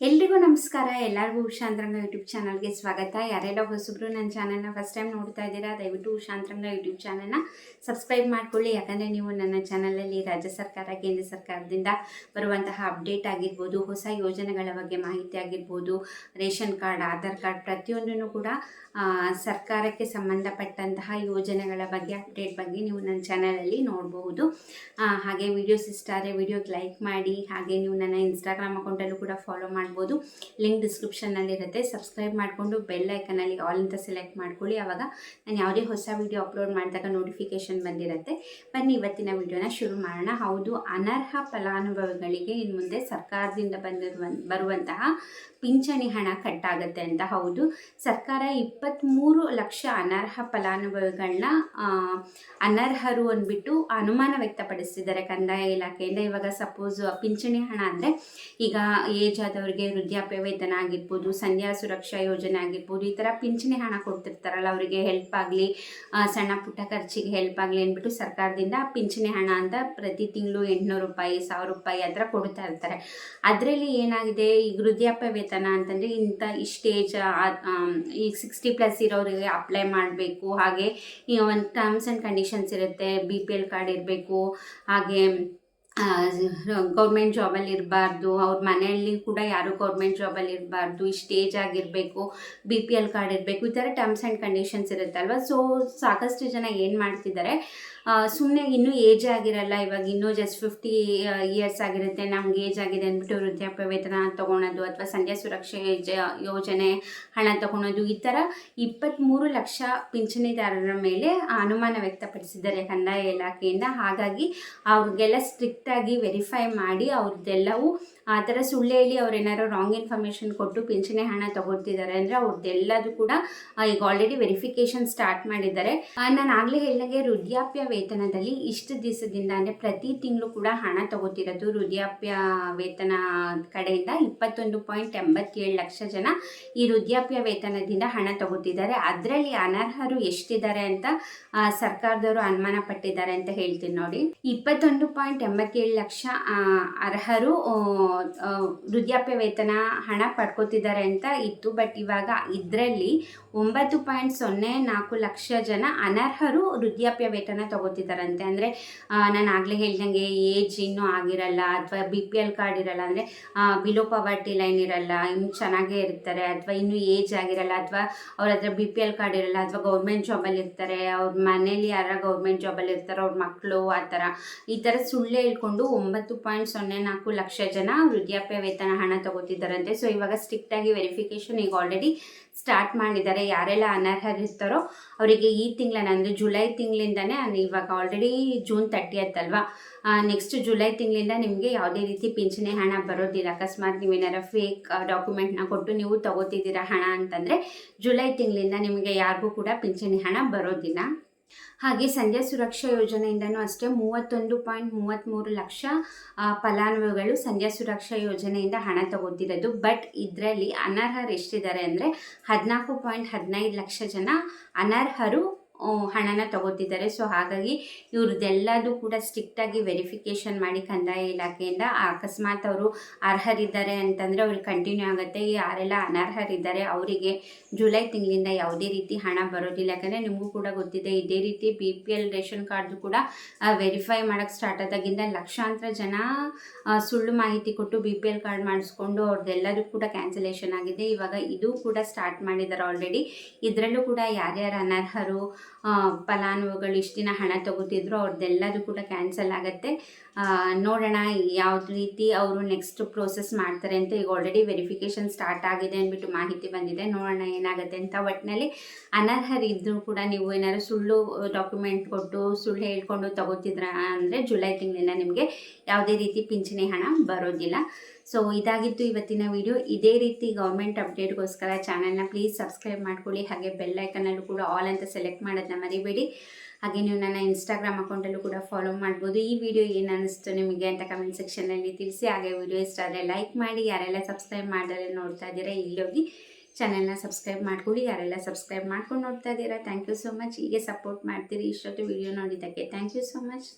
ಎಲ್ರಿಗೂ ನಮಸ್ಕಾರ. ಎಲ್ಲರಿಗೂ ಉಷಾಂತರಂಗ ಯೂಟ್ಯೂಬ್ ಚಾನಲ್ಗೆ ಸ್ವಾಗತ. ಯಾರೆಲ್ಲ ಹೊಸಬ್ರು ನನ್ನ ಚಾನಲ್ನ ಫಸ್ಟ್ ಟೈಮ್ ನೋಡ್ತಾ ಇದ್ದೀರಾ, ದಯವಿಟ್ಟು ಉಷಾಂತರಂಗ ಯೂಟ್ಯೂಬ್ ಚಾನಲ್ನ ಸಬ್ಸ್ಕ್ರೈಬ್ ಮಾಡ್ಕೊಳ್ಳಿ. ಯಾಕಂದರೆ ನೀವು ನನ್ನ ಚಾನಲಲ್ಲಿ ರಾಜ್ಯ ಸರ್ಕಾರ, ಕೇಂದ್ರ ಸರ್ಕಾರದಿಂದ ಬರುವಂತಹ ಅಪ್ಡೇಟ್ ಆಗಿರ್ಬೋದು, ಹೊಸ ಯೋಜನೆಗಳ ಬಗ್ಗೆ ಮಾಹಿತಿ ಆಗಿರ್ಬೋದು, ರೇಷನ್ ಕಾರ್ಡ್, ಆಧಾರ್ ಕಾರ್ಡ್ ಪ್ರತಿಯೊಂದನ್ನು ಕೂಡ ಸರ್ಕಾರಕ್ಕೆ ಸಂಬಂಧಪಟ್ಟಂತಹ ಯೋಜನೆಗಳ ಬಗ್ಗೆ ಅಪ್ಡೇಟ್ ಬಗ್ಗೆ ನೀವು ನನ್ನ ಚಾನಲಲ್ಲಿ ನೋಡಬಹುದು. ಹಾಗೆ ವಿಡಿಯೋಸ್ ಇಷ್ಟ ಆದರೆ ವಿಡಿಯೋಗೆ ಲೈಕ್ ಮಾಡಿ, ಹಾಗೆ ನೀವು ನನ್ನ ಇನ್ಸ್ಟಾಗ್ರಾಮ್ ಅಕೌಂಟಲ್ಲೂ ಕೂಡ ಫಾಲೋ ಮಾಡ್ಬೋದು. ಲಿಂಕ್ ಡಿಸ್ಕ್ರಿಪ್ಷನ್ನಲ್ಲಿರುತ್ತೆ ಸಬ್ಸ್ಕ್ರೈಬ್ ಮಾಡಿಕೊಂಡು ಬೆಲ್ ಐಕನಲ್ಲಿ ಆಲ್ ಅಂತ ಸೆಲೆಕ್ಟ್ ಮಾಡ್ಕೊಳ್ಳಿ. ಆವಾಗ ನಾನು ಯಾವುದೇ ಹೊಸ ವಿಡಿಯೋ ಅಪ್ಲೋಡ್ ಮಾಡಿದಾಗ ನೋಟಿಫಿಕೇಷನ್ ಬಂದಿರುತ್ತೆ. ಬನ್ನಿ, ಇವತ್ತಿನ ವಿಡಿಯೋನ ಶುರು ಮಾಡೋಣ. ಹೌದು, ಅನರ್ಹ ಫಲಾನುಭವಿಗಳಿಗೆ ಇನ್ನು ಮುಂದೆ ಸರ್ಕಾರದಿಂದ ಬಂದಿರುವ ಬರುವಂತಹ ಪಿಂಚಣಿ ಹಣ ಕಟ್ಟಾಗುತ್ತೆ ಅಂತ ಹೌದು. ಸರ್ಕಾರ ಇಪ್ಪತ್ತ್ಮೂರು ಲಕ್ಷ ಅನರ್ಹ ಫಲಾನುಭವಿಗಳನ್ನ ಅನರ್ಹರು ಅಂದ್ಬಿಟ್ಟು ಅನುಮಾನ ವ್ಯಕ್ತಪಡಿಸ್ತಿದ್ದಾರೆ ಕಂದಾಯ ಇಲಾಖೆಯಿಂದ. ಇವಾಗ ಸಪೋಸ್ ಪಿಂಚಣಿ ಹಣ ಅಂದರೆ ಈಗ ಏಜ್ ಆದವರಿಗೆ ವೃದ್ಧಾಪ್ಯ ವೇತನ ಆಗಿರ್ಬೋದು, ಸಂಧ್ಯಾ ಸುರಕ್ಷಾ ಯೋಜನೆ ಆಗಿರ್ಬೋದು, ಈ ಥರ ಪಿಂಚಣಿ ಹಣ ಕೊಡ್ತಿರ್ತಾರಲ್ಲ, ಅವರಿಗೆ ಹೆಲ್ಪ್ ಆಗಲಿ ಸಣ್ಣ ಪುಟ್ಟ ಖರ್ಚಿಗೆ ಹೆಲ್ಪ್ ಆಗಲಿ ಅಂದ್ಬಿಟ್ಟು ಸರ್ಕಾರದಿಂದ ಪಿಂಚಣಿ ಹಣ ಅಂತ ಪ್ರತಿ ತಿಂಗಳು ಎಂಟುನೂರು ರೂಪಾಯಿ, ಸಾವಿರ ರೂಪಾಯಿ ಆ ಥರ ಕೊಡ್ತಾ ಇರ್ತಾರೆ. ಅದರಲ್ಲಿ ಏನಾಗಿದೆ? ಈ ವೃದ್ಧಾಪ್ಯ ವೇತನ ಅಂತಂದರೆ ಇಂಥ ಇಷ್ಟು ಏಜ್ ಈಗ ಸಿಕ್ಸ್ಟಿ ಪ್ಲಸ್ ಇರೋರಿಗೆ ಅಪ್ಲೈ ಮಾಡಬೇಕು. ಹಾಗೆ ಒಂದು ಟರ್ಮ್ಸ್ ಆ್ಯಂಡ್ ಕಂಡೀಷನ್ಸ್ ಇರುತ್ತೆ ಬಿ ಪಿ ಎಲ್ ಕಾರ್ಡ್ ಇರಬೇಕು, ಹಾಗೆ ಗೌರ್ಮೆಂಟ್ ಜಾಬಲ್ಲಿ ಇರಬಾರ್ದು, ಅವ್ರ ಮನೆಯಲ್ಲಿ ಕೂಡ ಯಾರು ಗೌರ್ಮೆಂಟ್ ಜಾಬಲ್ಲಿ ಇರಬಾರ್ದು, ಇಷ್ಟು ಏಜ್ ಆಗಿರಬೇಕು ಬಿ ಪಿ ಎಲ್ ಕಾರ್ಡ್ ಇರಬೇಕು, ಈ ಥರ ಟರ್ಮ್ಸ್ ಆ್ಯಂಡ್ ಕಂಡೀಷನ್ಸ್ ಇರುತ್ತಲ್ವ? ಸೊ ಸಾಕಷ್ಟು ಜನ ಏನು ಮಾಡ್ತಿದ್ದಾರೆ ಸುಮ್ಮನೆ ಇನ್ನೂ ಏಜ್ ಆಗಿರಲ್ಲ, ಇವಾಗ ಇನ್ನೂ ಜಸ್ಟ್ ಫಿಫ್ಟಿ ಇಯರ್ಸ್ ಆಗಿರುತ್ತೆ, ನಮ್ಗೆ ಏಜ್ ಆಗಿದೆ ಅಂದ್ಬಿಟ್ಟು ವೃದ್ಧಾಪ್ಯ ವೇತನ ತೊಗೊಳೋದು ಅಥವಾ ಸಂಧ್ಯಾ ಸುರಕ್ಷೆ ಯೋಜ- ಯೋಜನೆ ಹಣ ತೊಗೊಳೋದು, ಈ ಥರ ಇಪ್ಪತ್ತ್ಮೂರು ಲಕ್ಷ ಪಿಂಚಣಿದಾರರ ಮೇಲೆ ಅನುಮಾನ ವ್ಯಕ್ತಪಡಿಸಿದ್ದಾರೆ ಕಂದಾಯ ಇಲಾಖೆಯಿಂದ. ಹಾಗಾಗಿ ಅವ್ರಿಗೆಲ್ಲ ಸ್ಟ್ರಿಕ್ಟಾಗಿ ವೆರಿಫೈ ಮಾಡಿ ಅವ್ರದ್ದೆಲ್ಲವೂ ಆ ಥರ ಸುಳ್ಳು ಹೇಳಿ ಅವ್ರು ಏನಾದ್ರು ರಾಂಗ್ ಇನ್ಫಾರ್ಮೇಷನ್ ಕೊಟ್ಟು ಪಿಂಚಣಿ ಹಣ ತಗೊಳ್ತಿದ್ದಾರೆ ಅಂದರೆ ಅವ್ರದ್ದೆಲ್ಲದು ಕೂಡ ಈಗ ಆಲ್ರೆಡಿ ವೆರಿಫಿಕೇಶನ್ ಸ್ಟಾರ್ಟ್ ಮಾಡಿದ್ದಾರೆ. ನಾನು ಆಗಲೇ ಹೇಳಿದಾಗೆ ವೃದ್ಧಾಪ್ಯ ವೇತನದಲ್ಲಿ ಇಷ್ಟು ದಿವಸದಿಂದ ಅಂದರೆ ಪ್ರತಿ ತಿಂಗಳು ಕೂಡ ಹಣ ತಗೋತಿರೋದು ವೃದ್ಧಾಪ್ಯ ವೇತನ ಕಡೆಯಿಂದ ಇಪ್ಪತ್ತೊಂದು ಪಾಯಿಂಟ್ ಎಂಬತ್ತೇಳು ಲಕ್ಷ ಜನ ಈ ವೃದ್ಧಾಪ್ಯ ವೇತನದಿಂದ ಹಣ ತಗೋತಿದ್ದಾರೆ. ಅದರಲ್ಲಿ ಅನರ್ಹರು ಎಷ್ಟಿದ್ದಾರೆ ಅಂತ ಸರ್ಕಾರದವರು ಅನುಮಾನ ಪಟ್ಟಿದ್ದಾರೆ ಅಂತ ಹೇಳ್ತೀನಿ ನೋಡಿ. ಇಪ್ಪತ್ತೊಂದು ಪಾಯಿಂಟ್ ಎಂಬತ್ತೇಳು ಲಕ್ಷ ಅರ್ಹರು ವೃದ್ಧಾಪ್ಯ ವೇತನ ಹಣ ಪಡ್ಕೋತಿದ್ದಾರೆ ಅಂತ ಇತ್ತು. ಬಟ್ ಇವಾಗ ಇದರಲ್ಲಿ ಒಂಬತ್ತು ಪಾಯಿಂಟ್ ಸೊನ್ನೆ ನಾಲ್ಕು ಲಕ್ಷ ಜನ ಅನರ್ಹರು ವೃದ್ಧಾಪ್ಯ ವೇತನ ತಗೋತಿದ್ದಾರಂತೆ. ಅಂದರೆ ನಾನು ಆಗಲೇ ಹೇಳ್ದಂಗೆ ಏಜ್ ಇನ್ನೂ ಆಗಿರಲ್ಲ, ಅಥವಾ ಬಿ ಪಿ ಎಲ್ ಕಾರ್ಡ್ ಇರಲ್ಲ, ಅಂದರೆ ಬಿಲೋ ಪವರ್ಟಿ ಲೈನ್ ಇರಲ್ಲ, ಇನ್ನು ಚೆನ್ನಾಗೇ ಇರ್ತಾರೆ, ಅಥವಾ ಇನ್ನೂ ಏಜ್ ಆಗಿರಲ್ಲ, ಅಥವಾ ಅವ್ರ ಹತ್ರ ಬಿ ಪಿ ಎಲ್ ಕಾರ್ಡ್ ಇರಲ್ಲ, ಅಥವಾ ಗೌರ್ಮೆಂಟ್ ಜಾಬಲ್ಲಿ ಇರ್ತಾರೆ, ಅವ್ರ ಮನೇಲಿ ಯಾರ ಗೌರ್ಮೆಂಟ್ ಜಾಬಲ್ಲಿ ಇರ್ತಾರೆ, ಅವ್ರ ಮಕ್ಕಳು ಆ ಥರ, ಈ ಥರ ಸುಳ್ಳು ಹೇಳ್ಕೊಂಡು ಒಂಬತ್ತು ಪಾಯಿಂಟ್ ಸೊನ್ನೆ ನಾಲ್ಕು ಲಕ್ಷ ಜನ ವೃದ್ಧಾಪ್ಯ ವೇತನ ಹಣ ತಗೋತಿದ್ದಾರಂತೆ. ಸೊ ಇವಾಗ ಸ್ಟ್ರಿಕ್ಟಾಗಿ ವೆರಿಫಿಕೇಶನ್ ಈಗ ಆಲ್ರೆಡಿ ಸ್ಟಾರ್ಟ್ ಮಾಡಿದ್ದಾರೆ. ಯಾರೆಲ್ಲ ಅನರ್ಹರಿಸ್ತಾರೋ ಅವರಿಗೆ ಈ ತಿಂಗಳ ಅಂದರೆ ಜುಲೈ ತಿಂಗಳಿಂದನೇ ಇವಾಗ ಆಲ್ರೆಡಿ ಜೂನ್ ತರ್ಟಿ ಆಯ್ತಲ್ವಾ ನೆಕ್ಸ್ಟ್ ಜುಲೈ ತಿಂಗಳಿಂದ ನಿಮಗೆ ಯಾವುದೇ ರೀತಿ ಪಿಂಚಣಿ ಹಣ ಬರೋದಿಲ್ಲ. ಅಕಸ್ಮಾತ್ ನೀವೇನಾರ ಫೇಕ್ ಡಾಕ್ಯುಮೆಂಟ್ನ ಕೊಟ್ಟು ನೀವು ತಗೋತಿದ್ದೀರಾ ಹಣ ಅಂತಂದರೆ ಜುಲೈ ತಿಂಗಳಿಂದ ನಿಮಗೆ ಯಾರಿಗೂ ಕೂಡ ಪಿಂಚಣಿ ಹಣ ಬರೋದಿಲ್ಲ. ಹಾಗೆ ಸಂಜೆ ಸುರಕ್ಷಾ ಯೋಜನೆಯಿಂದನೂ ಅಷ್ಟೇ ಮೂವತ್ತೊಂದು ಪಾಯಿಂಟ್ ಮೂವತ್ತ್ಮೂರು ಲಕ್ಷ ಫಲಾನುಭವಿಗಳು ಸಂಜೆ ಸುರಕ್ಷಾ ಯೋಜನೆಯಿಂದ ಹಣ ತಗೋತಿರೋದು ಬಟ್ ಇದರಲ್ಲಿ ಅನರ್ಹರು ಎಷ್ಟಿದ್ದಾರೆ ಅಂದರೆ ಹದಿನಾಲ್ಕು ಪಾಯಿಂಟ್ ಹದಿನೈದು ಲಕ್ಷ ಜನ ಅನರ್ಹರು ಹಣನ ತಗೋತಿದ್ದಾರೆ ಸೊ ಹಾಗಾಗಿ ಇವ್ರದ್ದೆಲ್ಲದೂ ಕೂಡ ಸ್ಟ್ರಿಕ್ಟಾಗಿ ವೆರಿಫಿಕೇಷನ್ ಮಾಡಿ ಕಂದಾಯ ಇಲಾಖೆಯಿಂದ ಅಕಸ್ಮಾತ್ ಅವರು ಅರ್ಹರಿದ್ದಾರೆ ಅಂತಂದರೆ ಅವ್ರಿಗೆ ಕಂಟಿನ್ಯೂ ಆಗುತ್ತೆ. ಯಾರೆಲ್ಲ ಅನರ್ಹರಿದ್ದಾರೆ ಅವರಿಗೆ ಜುಲೈ ತಿಂಗಳಿಂದ ಯಾವುದೇ ರೀತಿ ಹಣ ಬರೋದಿಲ್ಲ. ಯಾಕಂದರೆ ನಿಮಗೂ ಕೂಡ ಗೊತ್ತಿದೆ, ಇದೇ ರೀತಿ ಬಿ ಪಿ ಎಲ್ ರೇಷನ್ ಕಾರ್ಡ್ದು ಕೂಡ ವೆರಿಫೈ ಮಾಡೋಕ್ಕೆ ಸ್ಟಾರ್ಟ್ ಆದಾಗಿಂದ ಲಕ್ಷಾಂತರ ಜನ ಸುಳ್ಳು ಮಾಹಿತಿ ಕೊಟ್ಟು ಬಿ ಪಿ ಎಲ್ ಕಾರ್ಡ್ ಮಾಡಿಸ್ಕೊಂಡು ಅವ್ರದ್ದೆಲ್ಲದೂ ಕೂಡ ಕ್ಯಾನ್ಸಲೇಷನ್ ಆಗಿದೆ. ಇವಾಗ ಇದು ಕೂಡ ಸ್ಟಾರ್ಟ್ ಮಾಡಿದ್ದಾರೆ ಆಲ್ರೆಡಿ ಇದರಲ್ಲೂ ಕೂಡ ಯಾರ್ಯಾರು ಅನರ್ಹರು ಫಲಾನುಭವಿಗಳು ಇಷ್ಟು ದಿನ ಹಣ ತಗೋತಿದ್ರು ಅವ್ರದ್ದೆಲ್ಲದೂ ಕೂಡ ಕ್ಯಾನ್ಸಲ್ ಆಗುತ್ತೆ. ನೋಡೋಣ ಯಾವ ರೀತಿ ಅವರು ನೆಕ್ಸ್ಟ್ ಪ್ರೋಸೆಸ್ ಮಾಡ್ತಾರೆ ಅಂತ ಈಗ ಆಲ್ರೆಡಿ ವೆರಿಫಿಕೇಷನ್ ಸ್ಟಾರ್ಟ್ ಆಗಿದೆ ಅಂದ್ಬಿಟ್ಟು ಮಾಹಿತಿ ಬಂದಿದೆ. ನೋಡೋಣ ಏನಾಗುತ್ತೆ ಅಂತ ಒಟ್ಟಿನಲ್ಲಿ ಅನರ್ಹರಿದ್ದರೂ ಕೂಡ ನೀವು ಏನಾದ್ರು ಸುಳ್ಳು ಡಾಕ್ಯುಮೆಂಟ್ ಕೊಟ್ಟು, ಸುಳ್ಳು ಹೇಳ್ಕೊಂಡು ತಗೋತಿದ್ರ ಅಂದರೆ ಜುಲೈ ತಿಂಗಳಿಂದ ನಿಮಗೆ ಯಾವುದೇ ರೀತಿ ಪಿಂಚಣಿ ಹಣ ಬರೋದಿಲ್ಲ. ಸೊ ಇದಾಗಿತ್ತು ಇವತ್ತಿನ ವಿಡಿಯೋ ಇದೇ ರೀತಿ ಗೌರ್ಮೆಂಟ್ ಅಪ್ಡೇಟ್ಗೋಸ್ಕರ ಚಾನಲ್ನ ಪ್ಲೀಸ್ ಸಬ್ಸ್ಕ್ರೈಬ್ ಮಾಡ್ಕೊಳ್ಳಿ. ಹಾಗೆ ಬೆಲ್ ಐಕನಲ್ಲೂ ಕೂಡ ಆಲ್ ಅಂತ ಸೆಲೆಕ್ಟ್ ಮಾಡೋದನ್ನ ಮರಿಬೇಡಿ. ಹಾಗೆ ನೀವು ನನ್ನ ಇನ್ಸ್ಟಾಗ್ರಾಮ್ ಅಕೌಂಟಲ್ಲೂ ಕೂಡ ಫಾಲೋ ಮಾಡ್ಬೋದು. ಈ ವಿಡಿಯೋ ಏನು ಅನ್ನಿಸ್ತು ನಿಮಗೆ ಅಂತ ಕಮೆಂಟ್ ಸೆಕ್ಷನಲ್ಲಿ ತಿಳಿಸಿ. ಹಾಗೆ ವಿಡಿಯೋ ಇಷ್ಟ ಆದರೆ ಲೈಕ್ ಮಾಡಿ. ಯಾರೆಲ್ಲ ಸಬ್ಸ್ಕ್ರೈಬ್ ಮಾಡಿದ್ರೆ ನೋಡ್ತಾ ಇದ್ದೀರಾ, ಇಲ್ಲಿ ಹೋಗಿ ಚಾನೆಲ್ನ ಸಬ್ಸ್ಕ್ರೈಬ್ ಮಾಡ್ಕೊಳ್ಳಿ. ಯಾರೆಲ್ಲ ಸಬ್ಸ್ಕ್ರೈಬ್ ಮಾಡ್ಕೊಂಡು ನೋಡ್ತಾ ಇದ್ದೀರಾ ಥ್ಯಾಂಕ್ ಯು ಸೊ ಮಚ್ ಹೀಗೆ ಸಪೋರ್ಟ್ ಮಾಡ್ತೀರಿ, ಇಷ್ಟೊತ್ತು ವಿಡಿಯೋ ನೋಡಿದ್ದಕ್ಕೆ ಥ್ಯಾಂಕ್ ಯು ಸೊ ಮಚ್